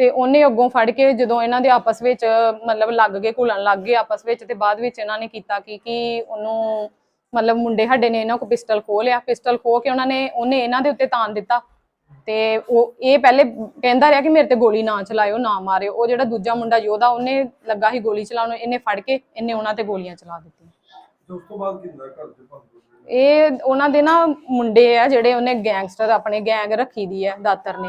ਤੇ ਉਹਨੇ ਅੱਗੋਂ ਫੜ ਕੇ ਜਦੋਂ ਇਹਨਾਂ ਦੇ ਆਪਸ ਵਿੱਚ ਮਤਲਬ ਲੱਗ ਗਏ ਘੁਲਣ ਲੱਗ ਗਏ ਆਪਸ ਵਿੱਚ ਤੇ ਬਾਅਦ ਵਿੱਚ ਇਹਨਾਂ ਨੇ ਕੀਤਾ ਕੀ ਕਿ ਉਹਨੂੰ ਮਤਲਬ ਮੁੰਡੇ ਸਾਡੇ ਨੇ ਇਹਨਾਂ ਕੋ ਪਿਸਟਲ ਖੋਹ ਲਿਆ ਪਿਸਟਲ ਖੋਹ ਕੇ ਉਹਨਾਂ ਨੇ ਉਹਨੇ ਇਹਨਾਂ ਦੇ ਉੱਤੇ ਤਾਨ ਦਿੱਤਾ ਤੇ ਉਹ ਇਹ ਪਹਿਲੇ ਕਹਿੰਦਾ ਰਿਹਾ ਕਿ ਮੇਰੇ ਤੇ ਗੋਲੀ ਨਾ ਚਲਾਇਓ ਨਾ ਮਾਰਿਓ ਉਹ ਜਿਹੜਾ ਦੂਜਾ ਮੁੰਡਾ ਯੋਧਾ ਉਹਨੇ ਲੱਗਾ ਸੀ ਗੋਲੀ ਚਲਾਉਣ ਇਹਨੇ ਫੜ ਕੇ ਇਹਨੇ ਉਹਨਾਂ ਤੇ ਗੋਲੀਆਂ ਚਲਾ ਦਿੱਤੀਆਂ। ਉਸ ਤੋਂ ਬਾਅਦ ਕੀ ਹੁੰਦਾ ਘਰ ਦੇ ਇਹ ਉਹਨਾਂ ਦੇ ਨਾ ਮੁੰਡੇ ਆ ਜਿਹੜੇ ਉਹਨੇ ਗੈਂਗਸਟਰ ਆਪਣੇ ਗੈਂਗ ਰੱਖੀ ਦੀ ਹੈ ਦਾਤਰ ਨੇ।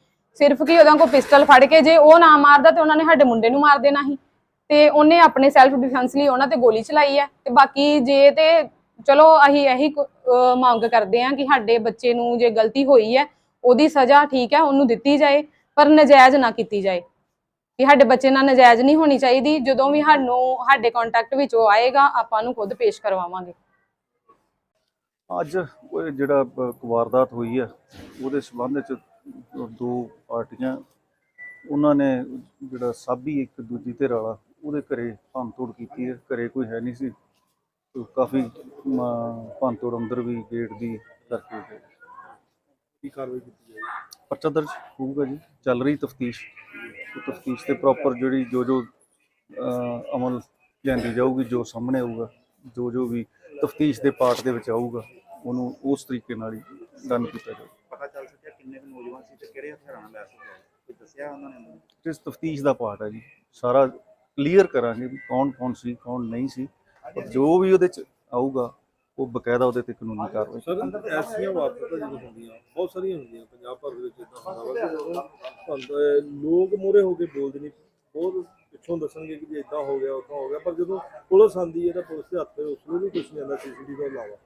ਸਿਰਫ ਕਿ ਉਹਦਾਂ ਕੋ ਪਿਸਟਲ ਫੜ ਕੇ ਜੇ ਉਹ ਨਾ ਮਾਰਦਾ ਤੇ ਉਹਨਾਂ ਨੇ ਸਾਡੇ ਮੁੰਡੇ ਨੂੰ ਮਾਰ ਦੇਣਾ ਸੀ। ਤੇ ਉਹਨੇ ਆਪਣੇ ਸੈਲਫ ਡਿਫੈਂਸ ਲਈ ਉਹਨਾਂ ਤੇ ਗੋਲੀ ਚਲਾਈ ਹੈ ਤੇ ਬਾਕੀ ਜੇ ਤੇ ਚਲੋ ਅਸੀਂ ਇਹੀ ਮੰਗ ਕਰਦੇ ਹਾਂ ਕਿ ਸਾਡੇ ਬੱਚੇ ਨੂੰ ਜੇ ਗਲਤੀ ਹੋਈ ਹੈ, ਉਹਦੀ ਸਜ਼ਾ ਠੀਕ ਹੈ, ਉਹਨੂੰ ਦਿੱਤੀ ਜਾਏ, ਪਰ ਨਜਾਇਜ਼ ਨਾ ਕੀਤੀ ਜਾਏ। ਕਿ ਸਾਡੇ ਬੱਚੇ ਨਾਲ ਨਜਾਇਜ਼ ਨਹੀਂ ਹੋਣੀ ਚਾਹੀਦੀ, ਜਦੋਂ ਵੀ ਸਾਨੂੰ ਸਾਡੇ ਕੰਟੈਕਟ ਵਿੱਚ ਉਹ ਆਏਗਾ, ਆਪਾਂ ਨੂੰ ਖੁਦ ਪੇਸ਼ ਕਰਵਾਵਾਂਗੇ। ਅੱਜ ਜਿਹੜਾ ਵਾਰਦਾਤ ਹੋਈ ਹੈ, ਉਹਦੇ ਸਬੰਧ ਵਿੱਚ ਦੋ ਪਾਰਟੀਆਂ ਉਹਨਾਂ ਨੇ ਜਿਹੜਾ ਸਾਬੀ ਇੱਕ ਦੂਜੀ ਧਿਰ ਵਾਲਾ ਉਹਦੇ ਘਰੇ ਭੰਨਤੋੜ ਕੀਤੀ ਹੈ। ਘਰੇ ਕੋਈ ਹੈ ਨਹੀਂ ਸੀ। ਤੇ ਕਾਫੀ ਮ, ਭੰਨਤੋੜ ਅੰਦਰ ਵੀ ਗੇਟ ਦੀ ਕਰਕੇ ਤੇ ਕੀ ਕਾਰਵਾਈ ਕੀਤੀ ਜਾਏਗੀ ਪਰਚਾ ਦਰਜ ਹੋਊਗਾ ਜੀ। ਚੱਲ ਰਹੀ ਤਫਤੀਸ਼। ਤਫਤੀਸ਼ ਤੇ ਪ੍ਰੋਪਰ ਜਿਹੜੀ ਜੋ ਜੋ ਅਮਲ ਲਿਆਂਦੀ ਜਾਊਗੀ ਜੋ ਸਾਹਮਣੇ ਆਊਗਾ ਜੋ ਜੋ ਵੀ ਤਫਤੀਸ਼ ਦੇ ਪਾਰਟ ਦੇ ਵਿੱਚ ਆਊਗਾ ਉਹਨੂੰ ਉਸ ਤਰੀਕੇ ਨਾਲ ਹੀ ਡਨ ਕੀਤਾ ਜਾਊਗਾ ਕਿੰਨੇ ਕੁ ਨੌਜਵਾਨ ਸੀ ਤੇ ਕਿਹੜੇ ਹਥਿਆਰਾਂ ਨਾਲ ਲੈਸ ਹੋਏ ਕੋਈ ਦੱਸਿਆ ਉਹਨਾਂ ਨੇ ਇਸ ਤਫਤੀਸ਼ ਦਾ ਪਾਰਟ ਹੈ ਜੀ। ਸਾਰਾ ਕਲੀਅਰ ਕਰਾਂਗੇ ਵੀ ਕੌਣ ਕੌਣ ਸੀ ਕੌਣ ਨਹੀਂ ਸੀ। ਜੋ ਵੀ ਉਹਦੇ ਚ ਆਊਗਾ ਉਹ ਬਕਾਇਦਾ ਉਹਦੇ ਤੇ ਕਾਨੂੰਨੀ ਕਾਰਵਾਈ ਸਰ ਐਸੀਆਂ ਵਾਰਦਾਤਾਂ ਜਦੋਂ ਹੁੰਦੀਆਂ ਬਹੁਤ ਸਾਰੀਆਂ ਹੁੰਦੀਆਂ ਪੰਜਾਬ ਭਰ ਦੇ ਵਿੱਚ ਇਦਾਂ ਹੁੰਦਾ ਵਾ ਕਿ ਲੋਕ ਮੂਹਰੇ ਹੋ ਕੇ ਬੋਲਦੇ ਨਹੀਂ। ਬਹੁਤ ਪਿੱਛੋਂ ਦੱਸਣਗੇ ਕਿ ਇਦਾਂ ਹੋ ਗਿਆ ਉਦਾਂ ਹੋ ਗਿਆ ਪਰ ਜਦੋਂ ਪੁਲਿਸ ਆਂਦੀ ਹੈ ਤਾਂ ਪੁਲਿਸ ਦੇ ਹੱਥ ਉਸ ਨੂੰ ਵੀ ਕੁਝ ਨਹੀਂ ਆਉਂਦਾ ਸੀਸੀਟੀਵੀ ਤੋਂ ਇਲਾਵਾ।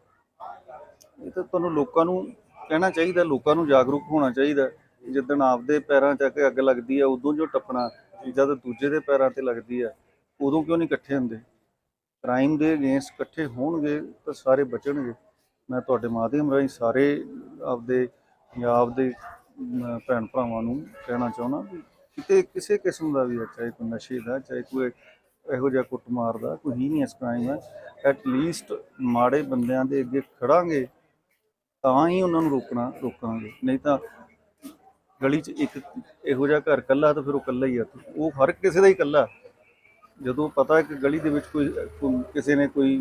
ਇਹ ਤਾਂ ਤੁਹਾਨੂੰ ਲੋਕਾਂ ਨੂੰ ਕਹਿਣਾ ਚਾਹੀਦਾ, ਲੋਕਾਂ ਨੂੰ ਜਾਗਰੂਕ ਹੋਣਾ ਚਾਹੀਦਾ ਜਿੱਦਣ ਆਪਦੇ ਪੈਰਾਂ 'ਚ ਆ ਕੇ ਅੱਗ ਲੱਗਦੀ ਆ ਉਦੋਂ ਜੋ ਟੱਪਣਾ ਜਦ ਦੂਜੇ ਦੇ ਪੈਰਾਂ ਤੇ ਲੱਗਦੀ ਆ ਉਦੋਂ ਕਿਉਂ ਨਹੀਂ ਇਕੱਠੇ ਹੁੰਦੇ? ਕ੍ਰਾਈਮ ਦੇ ਅਗੇਂਸਟ ਇਕੱਠੇ ਹੋਣਗੇ ਤਾਂ ਸਾਰੇ ਬਚਣਗੇ। ਮੈਂ ਤੁਹਾਡੇ ਮਾਧਿਅਮ ਰਾਹੀਂ ਸਾਰੇ ਆਪਦੇ ਪੰਜਾਬ ਦੇ ਭੈਣ ਭਰਾਵਾਂ ਨੂੰ ਕਹਿਣਾ ਚਾਹੁੰਦਾ ਵੀ ਕਿਤੇ ਕਿਸੇ ਕਿਸਮ ਦਾ ਵੀ ਹੈ, ਚਾਹੇ ਕੋਈ ਨਸ਼ੇ ਦਾ, ਚਾਹੇ ਕੋਈ ਇਹੋ ਜਿਹਾ ਕੁੱਟਮਾਰ ਦਾ, ਕੋਈ ਹੀਨੀਅਸ ਕ੍ਰਾਈਮ ਹੈ ਐਟ ਲੀਸਟ ਮਾੜੇ ਬੰਦਿਆਂ ਦੇ ਅੱਗੇ ਖੜਾਂਗੇ ਤਾਂ ਹੀ ਉਹਨਾਂ ਨੂੰ ਰੋਕਣਾ, ਰੋਕਾਂਗੇ। ਨਹੀਂ ਤਾਂ ਗਲੀ 'ਚ ਇੱਕ ਇਹੋ ਜਿਹਾ ਘਰ ਕੱਲਾ ਤਾਂ ਫਿਰ ਉਹ ਕੱਲਾ ਹੀ ਆ। ਉਹ ਹਰ ਕਿਸੇ ਦਾ ਹੀ ਕੱਲਾ ਜਦੋਂ ਪਤਾ ਹੈ ਕਿ ਗਲੀ ਦੇ ਵਿੱਚ ਕੋਈ ਕਿਸੇ ਨੇ ਕੋਈ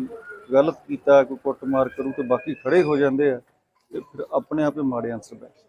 ਗਲਤ ਕੀਤਾ, ਕੋਈ ਕੁੱਟਮਾਰ ਕਰੂ ਤੇ ਬਾਕੀ ਖੜੇ ਹੋ ਜਾਂਦੇ ਆ, ਤੇ ਫਿਰ ਆਪਣੇ ਆਪੇ ਮਾੜੇ ਆਨਸਰ ਬੈਠ